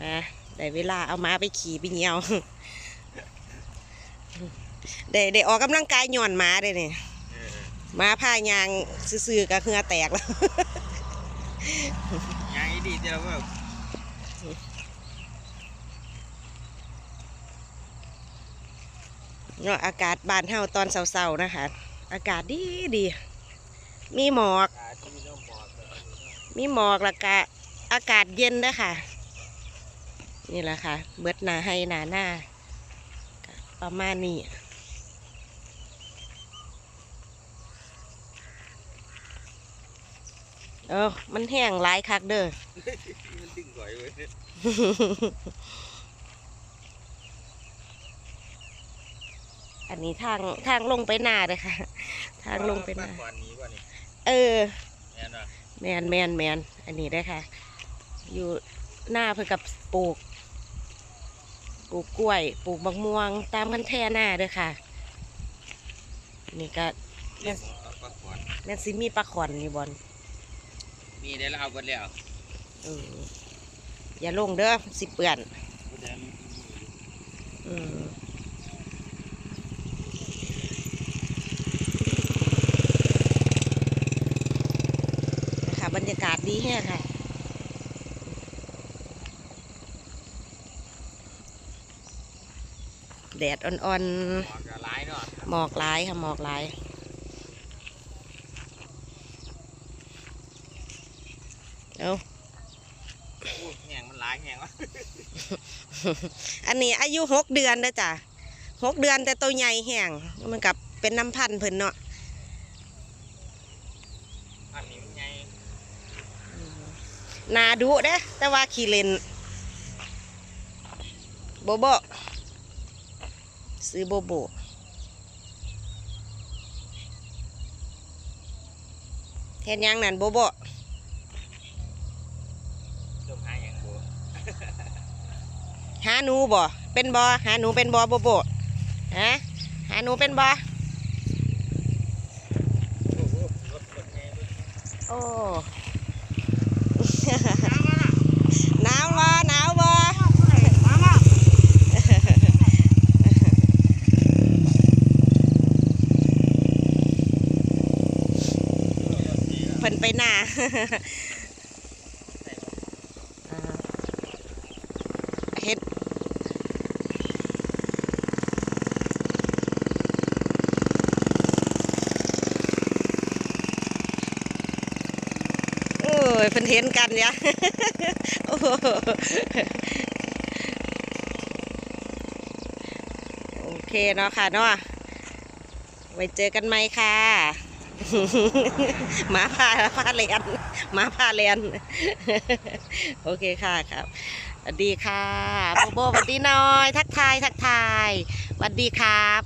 มาได้เวลาเอามาไปขี่ไปเหี่ยวได้ได้ออกกำลังกายหย่อนหมาได้เนี่ยเออมาพายางซื่อๆกับเหงือแตกแล้วยังอีดีเดียวว่าเนาะอากาศบ้านเฮาตอนเช้าๆนะคะ อากาศดีดี มีหมอกตาที่น้องบอกเลยมีหมอกแล้วก็อากาศเย็นเด้อค่ะ นี่แหละค่ะ เบิดหนาให้หนาหน้าก็ประมาณนี้เออ มันแห้งหลายคักเด้อ มันดึงก่อยเว้ยอันนี้ทางทางลงไปหน้าเลยค่ะ ทางลงไปหน้าก่อนนี้ว่านี่เออแม่นว่ะแมนแมนแมนอันนี้ได้อค่ะ อยู่หน้าเพื่อกับปลูก ปลูกกล้วย ปลูกบักม่วง ตามคันแท่หน้าเด้อค่ะ นี่ก็เรียกเอาปลาก่อนแม่นสิมีปลาขอนนี่บอลมีได้แล้วเอากันแล้วเอออย่าลงเด้อสิเปื่อนบ่ได้มีอืมนะคะบรรยากาศดีแฮ่ค่ะ แดดอ่อนหมอกกะหลายเนาะๆหมอกหลายค่ะหมอกหลายเอาอู้แห้งมันหลายแห้งวะอันนี้อายุหกเดือนนะจ้ะหกเดือนแต่ตัวใหญ่แห้งมันกับเป็นน้ำพันธุ์เพิ่นเนาะอันนี้มันใหญ่นาดุเด้แต่ว่าขี้เล่นโบโบ ซื้อโบโบเห็นยังนั่นโบโบต้มหาหยังบ่หาหนูบ่ เป็นบ่หาหนูเป็นบ่โบโบฮะหาหนูเป็นบ่โอ้โหรถรถใหญ่เบิ่ง โอ้ หนาวบ่หนาวบ่เพิ่นไป หน้าอ่าเฮ็ดโอ้ยเพิ่นเห็นกันเนี่ยโอ้โหโอเคเนาะค่ะเนาะไว้เจอกันไหมค่ะ หมาพาพาเรียนหมาพาเรียนโอเคค่ะครับสวัสดีค่ะโบโบสวัสดีน้อย ทักทายทักทายสวัสดีครับ